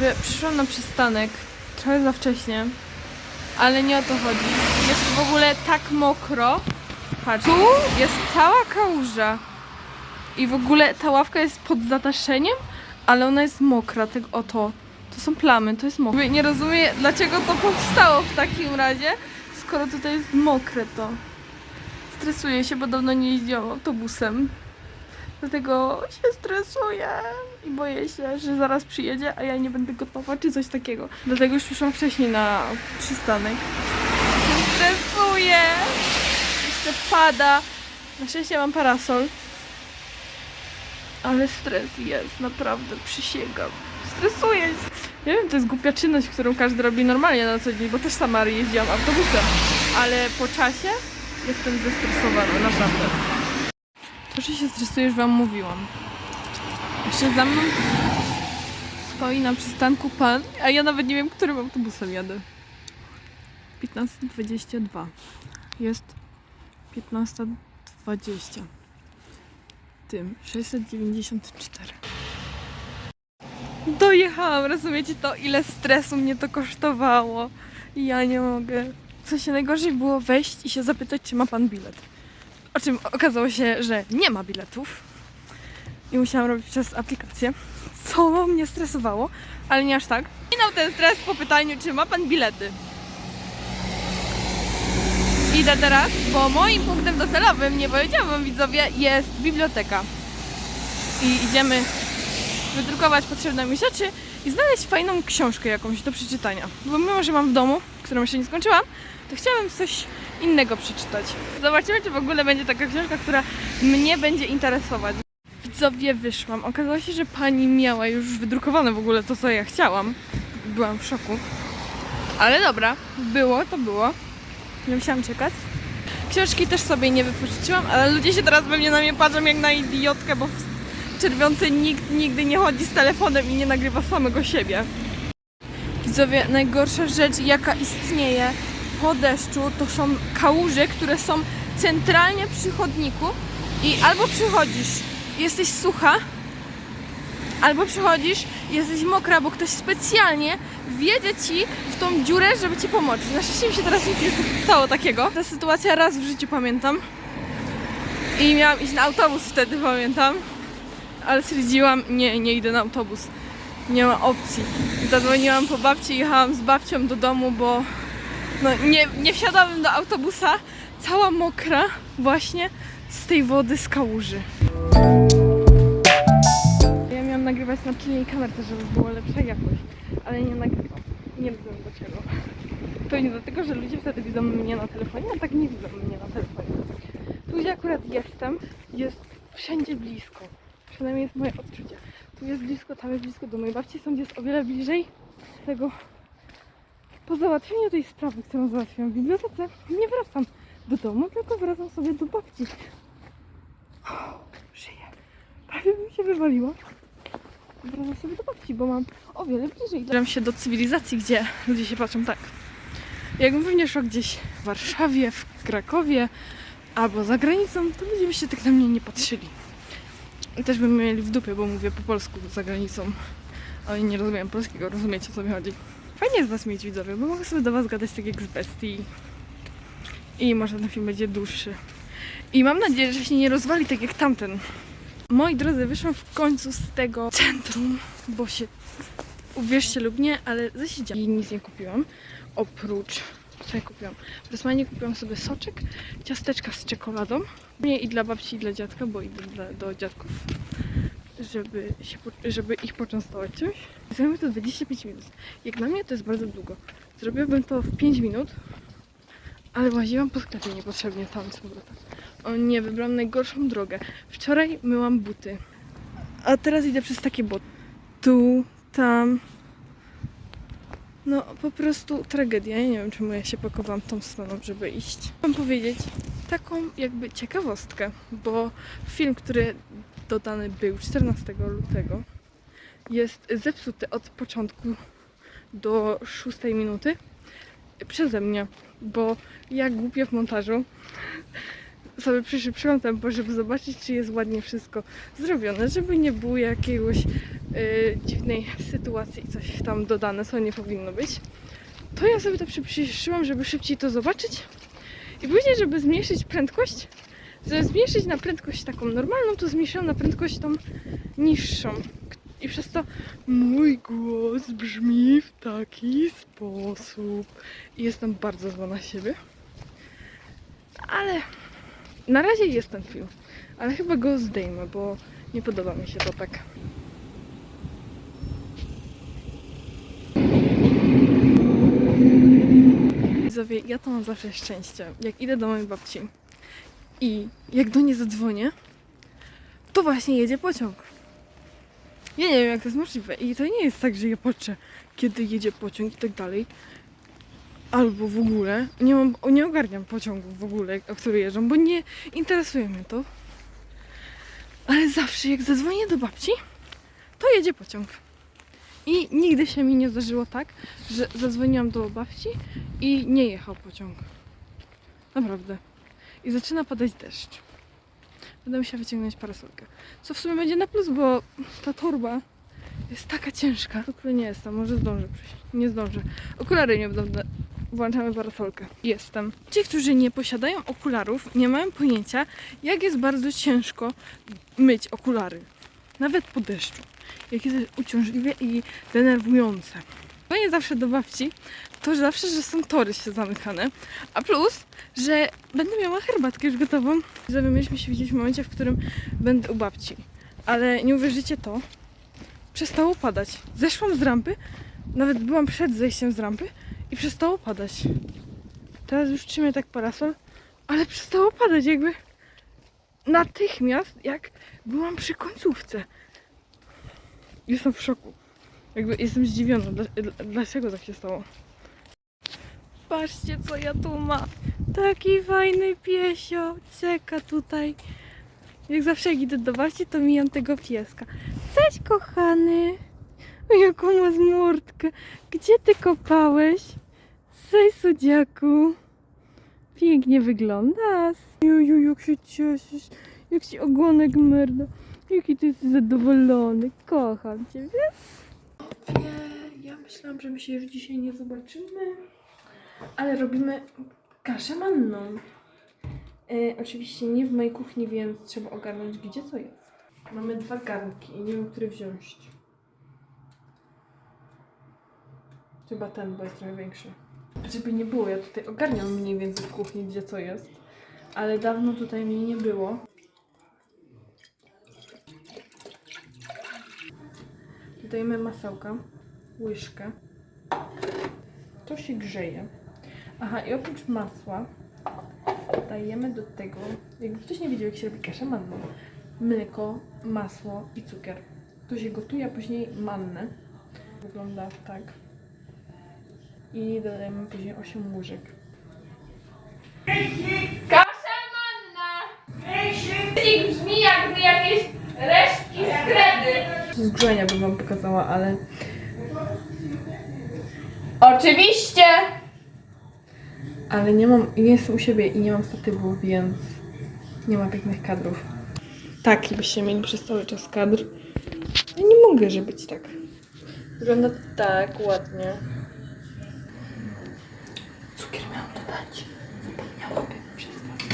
Widzowie, przyszłam na przystanek trochę za wcześnie, ale nie o to chodzi. Jest w ogóle tak mokro. Patrz, tu jest cała kałuża. I w ogóle ta ławka jest pod zataszeniem, ale ona jest mokra, tak oto. To są plamy, to jest mokre. Nie rozumiem, dlaczego to powstało w takim razie, skoro tutaj jest mokre to. Stresuję się, bo dawno nie jeździłam autobusem. Dlatego się stresuję i boję się, że zaraz przyjedzie, a ja nie będę gotowa czy coś takiego. Dlatego już przyszłam wcześniej na przystanek. Stresuję! Jeszcze pada. Na szczęście mam parasol. Ale stres jest, naprawdę, przysięgam. Stresuję się. Nie wiem, to jest głupia czynność, którą każdy robi normalnie na co dzień, bo też sama jeździłam autobusem. Ale po czasie jestem zestresowana, naprawdę. To, że się stresuję, już wam mówiłam. Jeszcze za mną stoi na przystanku pan, a ja nawet nie wiem, którym autobusem jadę. 15.22. Jest 15.20. Tym 694. Dojechałam, rozumiecie to, ile stresu mnie to kosztowało. Ja nie mogę. Co się najgorzej było wejść i się zapytać, czy ma pan bilet. O czym okazało się, że nie ma biletów. I musiałam robić przez aplikację, co mnie stresowało, ale nie aż tak. Minął ten stres po pytaniu, czy ma pan bilety. Idę teraz, bo moim punktem docelowym, nie powiedziałam widzowie, jest biblioteka. I idziemy wydrukować potrzebne mi rzeczy i znaleźć fajną książkę jakąś do przeczytania. Bo mimo, że mam w domu, którą jeszcze nie skończyłam, to chciałabym coś innego przeczytać. Zobaczymy, czy w ogóle będzie taka książka, która mnie będzie interesować. Widzowie, wyszłam. Okazało się, że pani miała już wydrukowane w ogóle to, co ja chciałam. Byłam w szoku. Ale dobra, było, to było. Nie musiałam czekać. Książki też sobie nie wypożyczyłam, ale ludzie się teraz pewnie na mnie patrzą jak na idiotkę, bo w czerwionce nikt nigdy nie chodzi z telefonem i nie nagrywa samego siebie. Widzowie, najgorsza rzecz jaka istnieje po deszczu to są kałuże, które są centralnie przy chodniku i albo przychodzisz jesteś sucha, albo przychodzisz jesteś mokra, bo ktoś specjalnie wjedzie ci w tą dziurę, żeby ci pomóc. Na szczęście mi się teraz nic nie stało takiego. Ta sytuacja raz w życiu pamiętam. I miałam iść na autobus wtedy, pamiętam. Ale stwierdziłam, nie, nie idę na autobus. Nie ma opcji. Zadzwoniłam po babci jechałam z babcią do domu, bo no, nie, nie wsiadałabym do autobusa cała mokra właśnie z tej wody z kałuży. Ja miałam nagrywać na pilnej kamerce, żeby była lepsza jakość, ale nie nagrywam. Nie wiem do czego. Pewnie dlatego, że ludzie wtedy widzą mnie na telefonie, a tak nie widzą mnie na telefonie. Tu gdzie akurat jestem, jest wszędzie blisko. Przynajmniej jest moje odczucie. Tu jest blisko, tam jest blisko do mojej babci, stąd jest o wiele bliżej tego po załatwieniu tej sprawy, którą załatwiłam w bibliotece, nie wracam do domu, tylko wracam sobie do babci. O, Żyję. Prawie bym się wywaliła. Wracam sobie do babci, bo mam o wiele bliżej. Zbieram się do cywilizacji, gdzie ludzie się patrzą tak. Jakbym pewnie szła gdzieś w Warszawie, w Krakowie albo za granicą, to ludzie by się tak na mnie nie patrzyli. I też by mnie mieli w dupie, bo mówię po polsku za granicą. Ale nie rozumiem polskiego, rozumiecie o co mi chodzi. Fajnie jest was mieć widzowie, bo mogę sobie do was gadać tak jak z bestii. I może ten film będzie dłuższy. I mam nadzieję, że się nie rozwali tak jak tamten. Moi drodzy, wyszłam w końcu z tego centrum, bo się uwierzcie lub nie, ale zasiedziałam i nic nie kupiłam. Oprócz, co ja kupiłam? W kupiłam sobie soczek, ciasteczka z czekoladą. Nie i dla babci, i dla dziadka, bo idę do dziadków, żeby, się, żeby ich poczęstować czymś. Zajmuje to 25 minut. Jak dla mnie to jest bardzo długo. Zrobiłabym to w 5 minut, ale łaziłam po sklepie niepotrzebnie tam z powrotem. O nie, wybrałam najgorszą drogę. Wczoraj myłam buty, a teraz idę przez takie bot. Tu, tam. No po prostu tragedia. Ja nie wiem, czemu ja się pakowałam tą stroną, żeby iść. Mam powiedzieć taką jakby ciekawostkę, bo film, który dodany był 14 lutego, jest zepsuty od początku do 6 minuty przeze mnie, bo ja głupie w montażu sobie przyszedłem tempo, żeby zobaczyć, czy jest ładnie wszystko zrobione, żeby nie było jakiegoś y, dziwnej sytuacji i coś tam dodane, co nie powinno być, to ja sobie to przyspieszyłam, żeby szybciej to zobaczyć. I później, żeby zmniejszyć prędkość, żeby zmniejszyć na prędkość taką normalną, to zmniejszyłam na prędkość tą niższą. I przez to mój głos brzmi w taki sposób. I jestem bardzo zła na siebie. Ale na razie jest ten film. Ale chyba go zdejmę, bo nie podoba mi się to tak. Widzowie, ja to mam zawsze szczęście. Jak idę do mojej babci i jak do niej zadzwonię, to właśnie jedzie pociąg. Ja nie wiem, jak to jest możliwe. I to nie jest tak, że ja patrzę, kiedy jedzie pociąg i tak dalej. Albo w ogóle. Nie, mam, nie ogarniam pociągów w ogóle, o które jeżdżą, bo nie interesuje mnie to. Ale zawsze, jak zadzwonię do babci, to jedzie pociąg. I nigdy się mi nie zdarzyło tak, że zadzwoniłam do babci i nie jechał pociąg. Naprawdę. I zaczyna padać deszcz. Będę musiała wyciągnąć parasolkę. Co w sumie będzie na plus, bo ta torba jest taka ciężka. W ogóle nie jestem, może zdążę przyjść. Nie zdążę. Okulary nie będę. Włączamy parasolkę. Jestem. Ci, którzy nie posiadają okularów, nie mają pojęcia, jak jest bardzo ciężko myć okulary. Nawet po deszczu. To jest uciążliwe i denerwujące. No zawsze do babci, to zawsze, że są tory się zamykane. A plus, że będę miała herbatkę już gotową. Żeby mieliśmy się widzieć w momencie, w którym będę u babci. Ale nie uwierzycie to, przestało padać. Zeszłam z rampy, nawet byłam przed zejściem z rampy i przestało padać. Teraz już trzymam tak parasol, ale przestało padać jakby natychmiast, jak byłam przy końcówce. Jestem w szoku. Jakby jestem zdziwiona, dla- dla- dlaczego tak się stało. Patrzcie, co ja tu mam. Taki fajny piesio. Czeka tutaj. Jak zawsze jak idę do babci, to mijam tego pieska. Cześć, kochany. Jaką ma zmordkę. Gdzie ty kopałeś? Cześć, sudziaku. Pięknie wyglądasz. Juju, jak się cieszysz. Jak ci ogonek merda. Jaki ty jesteś zadowolony. Kocham cię, wiesz? Ja myślałam, że my się już dzisiaj nie zobaczymy. Ale robimy kaszę manną. E, oczywiście nie w mojej kuchni, więc trzeba ogarnąć, gdzie co jest. Mamy dwa garnki i nie wiem, który wziąć. Chyba ten, bo jest trochę większy. Żeby nie było, ja tutaj ogarniam mniej więcej w kuchni, gdzie co jest. Ale dawno tutaj mnie nie było. Dodajemy masełka, łyżkę. To się grzeje. Aha, i oprócz masła dajemy do tego, jakby ktoś nie wiedział, jak się robi kaszę manną, mleko, masło i cukier. To się gotuje, a później mannę. Wygląda tak. I dodajemy później 8 łyżek. Kredy. Z grzenia bym wam pokazała, ale Oczywiście! ale nie mam, jestem u siebie i nie mam statywu, więc nie ma pięknych kadrów. Taki byście mieli przez cały czas kadr. Ja nie mogę, że być tak. Wygląda tak ładnie. Cukier miałam dodać. Zapomniałabym przez was.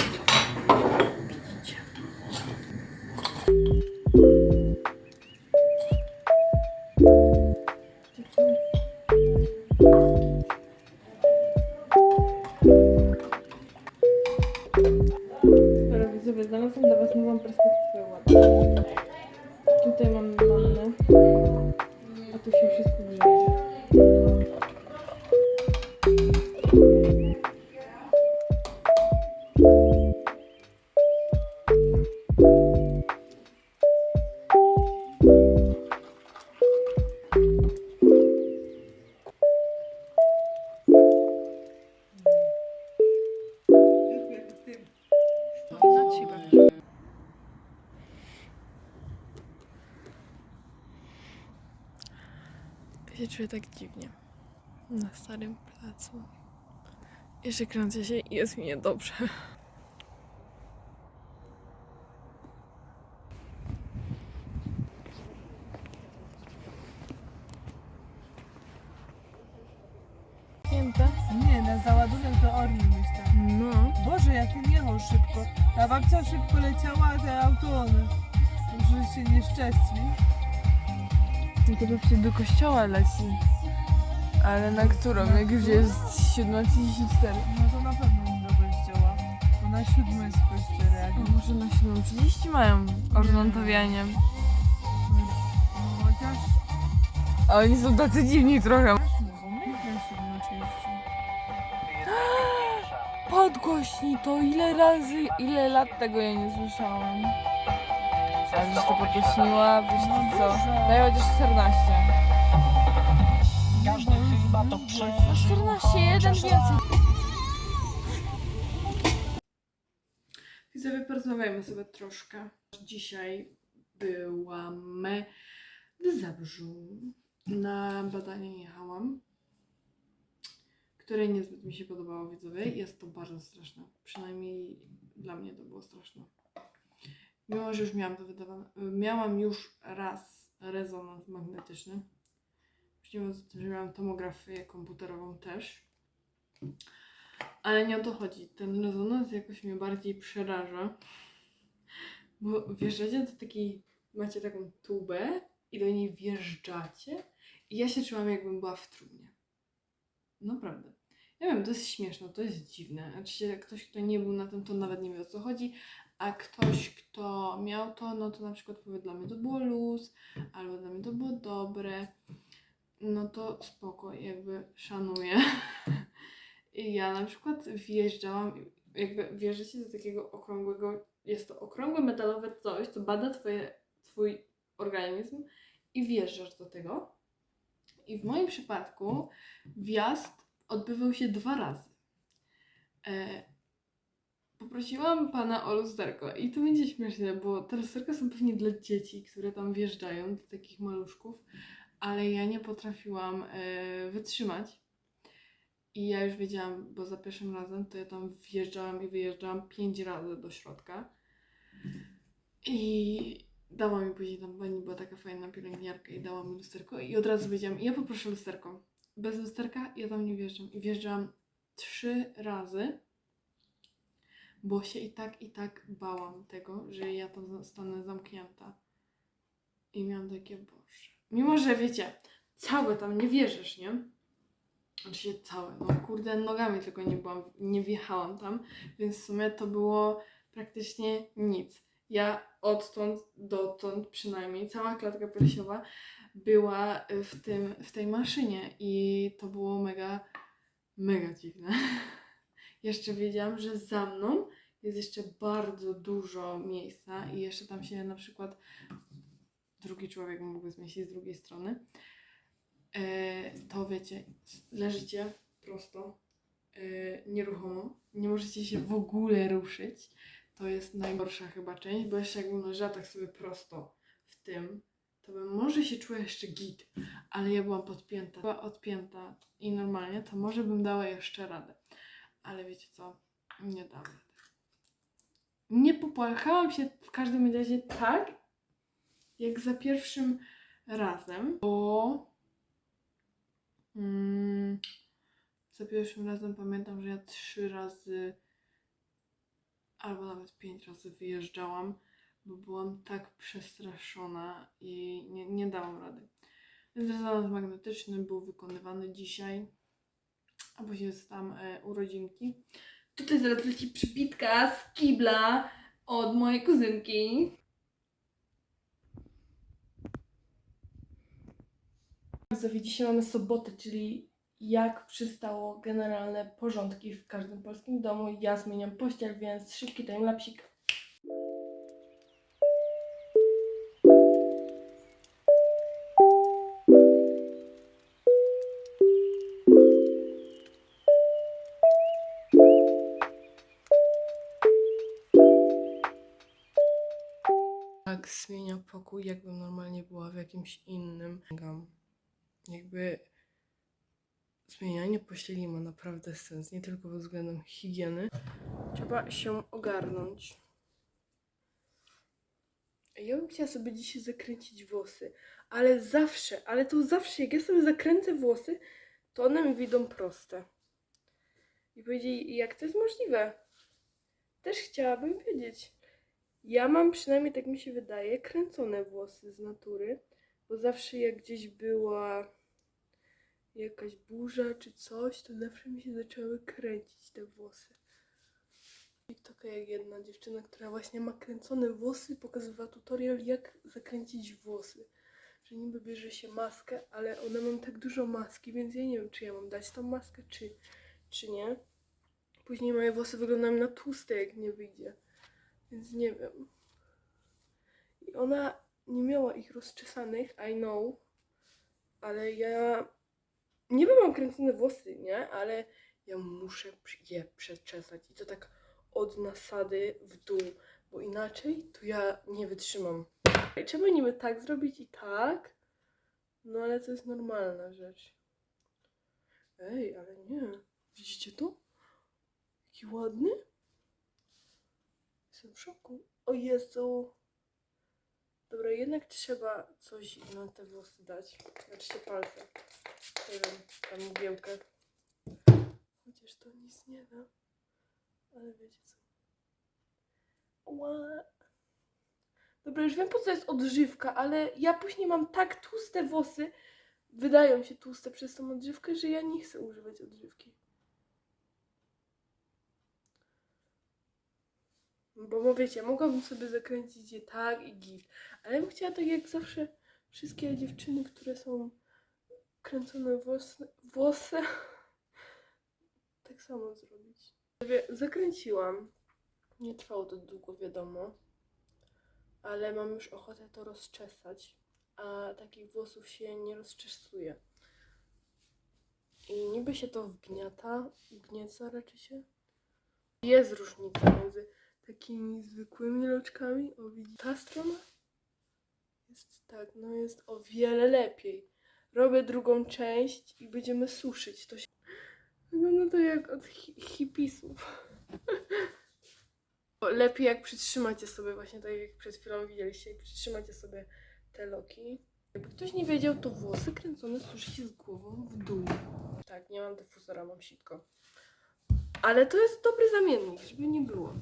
się czuję tak dziwnie. Na starym placu. Jeszcze kręcę się i jest mi niedobrze. Pięta? Nie, na załadunek do Orli. No. Boże, jak ten jechał szybko. Ta babcia szybko leciała, te auto one. Już się nieszczęśli. No to pewnie do kościoła leci. Ale na którą? Jak już jest 7.34. No to na pewno nie do kościoła. Bo na siódmy jest w kościele. Jak... A może na 7.30 mają ornamentowianie. No chociaż... A oni są tacy dziwni trochę. Mogą mieć na siódmą oczywiście. Podgłośnij to, ile razy, ile lat tego ja nie słyszałam. A żeś to podgłośniła, wiesz to co? Daj chociaż 14. Każdy chyba to No przeżył. 14, jeden więcej. Widzowie, porozmawiajmy sobie troszkę. Dzisiaj byłam w Zabrzu. Na badanie jechałam, które niezbyt mi się podobało, widzowie. Jest to bardzo straszne. Przynajmniej dla mnie to było straszne. Mimo, że już miałam to wydawane. Miałam już raz rezonans magnetyczny. Już o tym, że miałam tomografię komputerową też. Ale nie o to chodzi. Ten rezonans jakoś mnie bardziej przeraża. Bo wjeżdżacie do takiej, macie taką tubę i do niej wjeżdżacie i ja się czułam jakbym była w trumnie. Naprawdę. Ja wiem, to jest śmieszne, to jest dziwne. Znaczy, ktoś, kto nie był na tym, to nawet nie wie o co chodzi, a ktoś, kto miał to, no to na przykład powie, dla mnie to było luz, albo dla mnie to było dobre. No to spoko, jakby szanuję. I ja na przykład wjeżdżałam, jakby wjeżdżacie do takiego okrągłego, jest to okrągłe metalowe coś, co bada twoje, twój organizm i wjeżdżasz do tego. I w moim przypadku wjazd odbywał się dwa razy. E, poprosiłam pana o lusterko i to będzie śmieszne, bo te lusterka są pewnie dla dzieci, które tam wjeżdżają, do takich maluszków, ale ja nie potrafiłam e, wytrzymać. I ja już wiedziałam, bo za pierwszym razem to ja tam wjeżdżałam i wyjeżdżałam pięć razy do środka. I dała mi później tam pani, była taka fajna pielęgniarka i dała mi lusterko i od razu wiedziałam, ja poproszę lusterko. Bez lusterka ja tam nie wjeżdżam. I wjeżdżałam trzy razy, bo się i tak, i tak bałam tego, że ja tam zostanę zamknięta. I miałam takie, boże. Mimo, że wiecie, całe tam nie wierzysz, nie? Oczywiście całe, no kurde, nogami tylko nie byłam, nie wjechałam tam, więc w sumie to było praktycznie nic. Ja odtąd dotąd przynajmniej, cała klatka piersiowa była w, tym, w tej maszynie i to było mega, mega dziwne. jeszcze wiedziałam, że za mną jest jeszcze bardzo dużo miejsca i jeszcze tam się na przykład drugi człowiek mógłby zmieścić z drugiej strony. E, to wiecie, leżycie prosto, e, nieruchomo, nie możecie się w ogóle ruszyć. To jest najgorsza chyba część, bo jeszcze jakbym leżała tak sobie prosto w tym, to bym może się czuła jeszcze git, ale ja byłam podpięta, była odpięta i normalnie, to może bym dała jeszcze radę. Ale wiecie co, nie dam rady. Nie popłakałam się w każdym razie tak, jak za pierwszym razem, bo mm, za pierwszym razem pamiętam, że ja trzy razy albo nawet pięć razy wyjeżdżałam, bo byłam tak przestraszona i nie, nie dałam rady. Rezonans magnetyczny był wykonywany dzisiaj, a później jest tam e, urodzinki. Tutaj zaraz leci przybitka z kibla od mojej kuzynki. Widzowie, dzisiaj mamy sobotę, czyli jak przystało generalne porządki w każdym polskim domu. Ja zmieniam pościel, więc szybki timelapsik. Tak zmienia pokój, jakbym normalnie była w jakimś innym. Jakby zmienianie pościeli ma naprawdę sens, nie tylko pod względem higieny. Trzeba się ogarnąć. Ja bym chciała sobie dzisiaj zakręcić włosy, ale zawsze, ale to zawsze, jak ja sobie zakręcę włosy, to one mi wyjdą proste. I powiedzieli, jak to jest możliwe? też chciałabym wiedzieć. Ja mam przynajmniej, tak mi się wydaje, kręcone włosy z natury, bo zawsze jak gdzieś była jakaś burza czy coś, to zawsze mi się zaczęły kręcić te włosy. TikToka jak jedna dziewczyna, która właśnie ma kręcone włosy, pokazywała tutorial jak zakręcić włosy. Że niby bierze się maskę, ale one mam tak dużo maski, więc ja nie wiem, czy ja mam dać tą maskę, czy, czy nie. Później moje włosy wyglądają na tłuste, jak nie wyjdzie. Więc nie wiem. I ona nie miała ich rozczesanych, I know. Ale ja niby mam kręcone włosy, nie? Ale ja muszę je przeczesać. I to tak od nasady w dół, bo inaczej to ja nie wytrzymam. Trzeba niby tak zrobić i tak, no ale to jest normalna rzecz. Ej, ale nie. Widzicie to? Jaki ładny? Jestem w szoku. O Jezu. Dobra, jednak trzeba coś na te włosy dać. Znaczy palce. Nie wiem, tam mgiełkę. Chociaż to nic nie da. Ale wiecie co. Ła. Dobra, już wiem po co jest odżywka, ale ja później mam tak tłuste włosy, wydają się tłuste przez tą odżywkę, że ja nie chcę używać odżywki. Bo wiecie, mogłabym sobie zakręcić je tak i git, ale ja bym chciała tak jak zawsze wszystkie dziewczyny, które są kręcone włosy, włosy tak samo zrobić. Zakręciłam. Nie trwało to długo, wiadomo. Ale mam już ochotę to rozczesać. A takich włosów się nie rozczesuje. I niby się to wgniata, wgnieca raczej się. Jest różnica między takimi zwykłymi loczkami. O, widzicie? Ta strona jest tak, no jest o wiele lepiej. Robię drugą część i będziemy suszyć. To się... Wygląda to jak od hi hipisów. Lepiej jak przytrzymacie sobie, właśnie tak jak przed chwilą widzieliście, jak przytrzymacie sobie te loki. Jakby ktoś nie wiedział, to włosy kręcone suszy się z głową w dół. Tak, nie mam dyfuzora, mam sitko. Ale to jest dobry zamiennik, żeby nie było.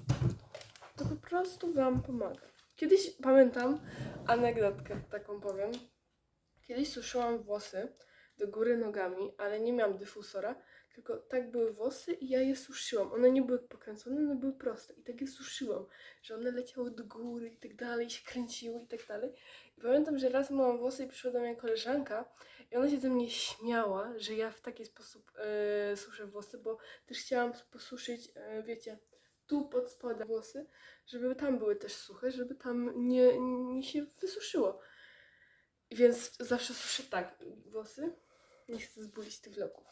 To po prostu Wam pomaga. Kiedyś pamiętam anegdotkę taką powiem. Kiedyś suszyłam włosy do góry nogami, ale nie miałam dyfusora, tylko tak były włosy i ja je suszyłam. One nie były pokręcone, one były proste i tak je suszyłam, że one leciały do góry i tak dalej, się kręciły i tak dalej. I pamiętam, że raz myłam włosy i przyszła do mnie koleżanka i ona się ze mnie śmiała, że ja w taki sposób e, suszę włosy, bo też chciałam posuszyć, e, wiecie, tu pod spodem włosy, żeby tam były też suche, żeby tam nie, nie się wysuszyło. Więc zawsze suszę tak włosy. Nie chcę zbulić tych loków.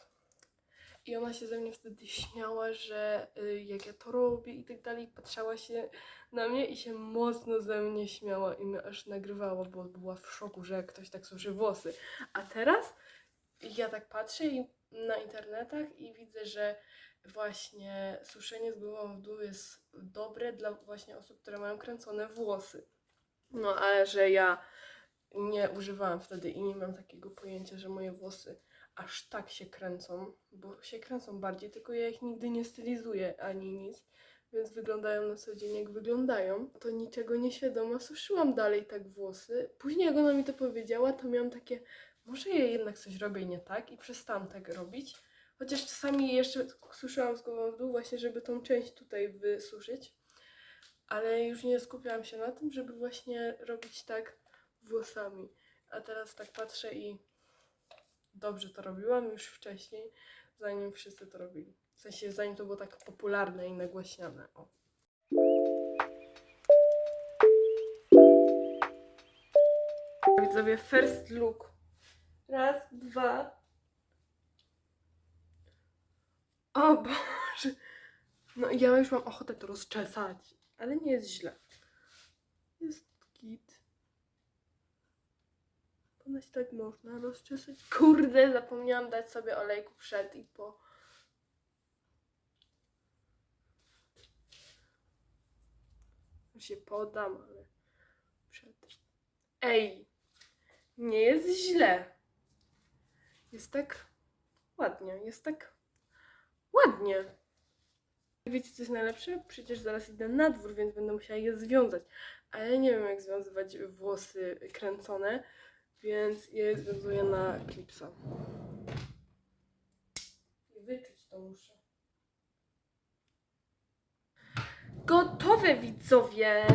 I ona się ze mnie wtedy śmiała, że y, jak ja to robię i tak dalej, patrzała się na mnie i się mocno ze mnie śmiała i mnie aż nagrywała, bo była w szoku, że ktoś tak suszy włosy. A teraz ja tak patrzę i na internetach i widzę, że właśnie suszenie z głową w dół jest dobre dla właśnie osób, które mają kręcone włosy. No ale że ja nie używałam wtedy i nie mam takiego pojęcia, że moje włosy aż tak się kręcą, bo się kręcą bardziej, tylko ja ich nigdy nie stylizuję ani nic, więc wyglądają na co dzień jak wyglądają. To niczego nieświadoma suszyłam dalej tak włosy. Później jak ona mi to powiedziała, to miałam takie, może ja jednak coś robię nie tak i przestałam tak robić. Chociaż czasami jeszcze suszyłam z głową w dół właśnie, żeby tą część tutaj wysuszyć. Ale już nie skupiałam się na tym, żeby właśnie robić tak włosami. A teraz tak patrzę i dobrze to robiłam już wcześniej, zanim wszyscy to robili. W sensie, zanim to było tak popularne i nagłaśniane. O. Widzowie, first look. Raz, dwa. O Boże. No ja już mam ochotę to rozczesać, ale nie jest źle. Jest git. Ponoć tak można rozczesać. Kurde, zapomniałam dać sobie olejku przed i po. Się podam, ale przed. Ej, nie jest źle. Jest tak ładnie, jest tak ładnie. Wiecie co jest najlepsze? Przecież zaraz idę na dwór, więc będę musiała je związać. A ja nie wiem jak związywać włosy kręcone, więc je związuję na klipsa. I wyczuć to muszę. Gotowe widzowie!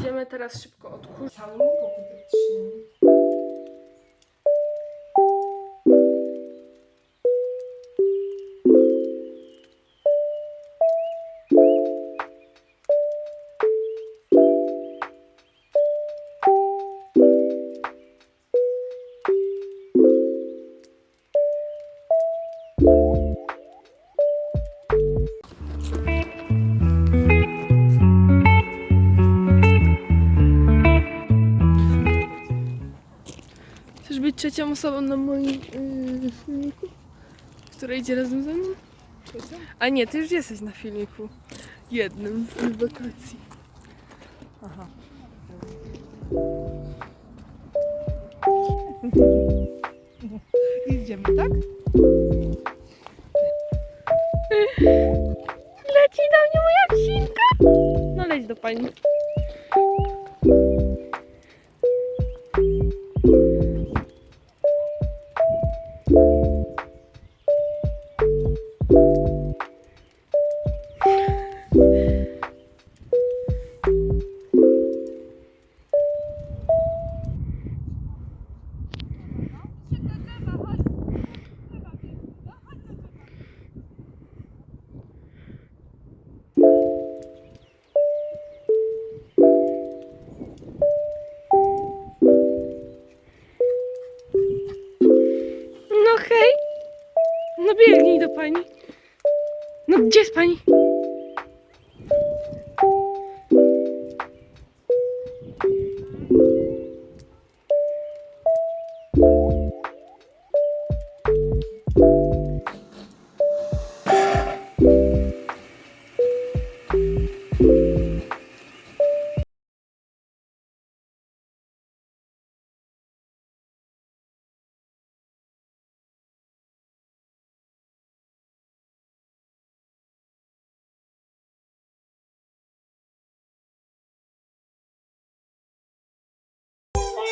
Idziemy teraz szybko odkurzyć. Całym trzecią osobą na moim yy, filmiku? Która idzie razem ze mną? A nie, ty już jesteś na filmiku. Jednym z wakacji. Aha. Idziemy, tak? Leci do mnie moja psinka! No leć do pani.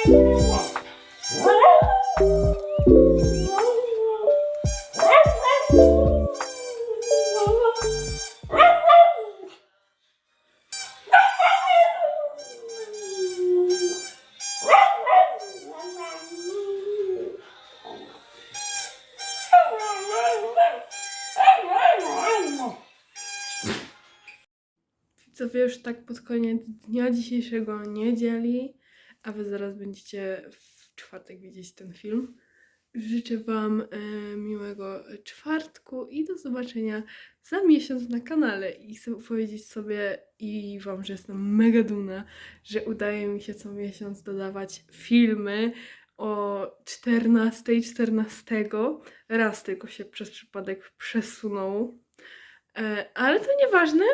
Co już tak pod koniec dnia dzisiejszego niedzieli, a wy zaraz będziecie w czwartek widzieć ten film. Życzę Wam e, miłego czwartku i do zobaczenia za miesiąc na kanale. I chcę powiedzieć sobie i Wam, że jestem mega dumna, że udaje mi się co miesiąc dodawać filmy o 14, 14. Raz tylko się przez przypadek przesunął, e, ale to nieważne.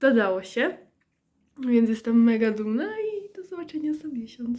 Dodało się, więc jestem mega dumna zobaczenia za miesiąc.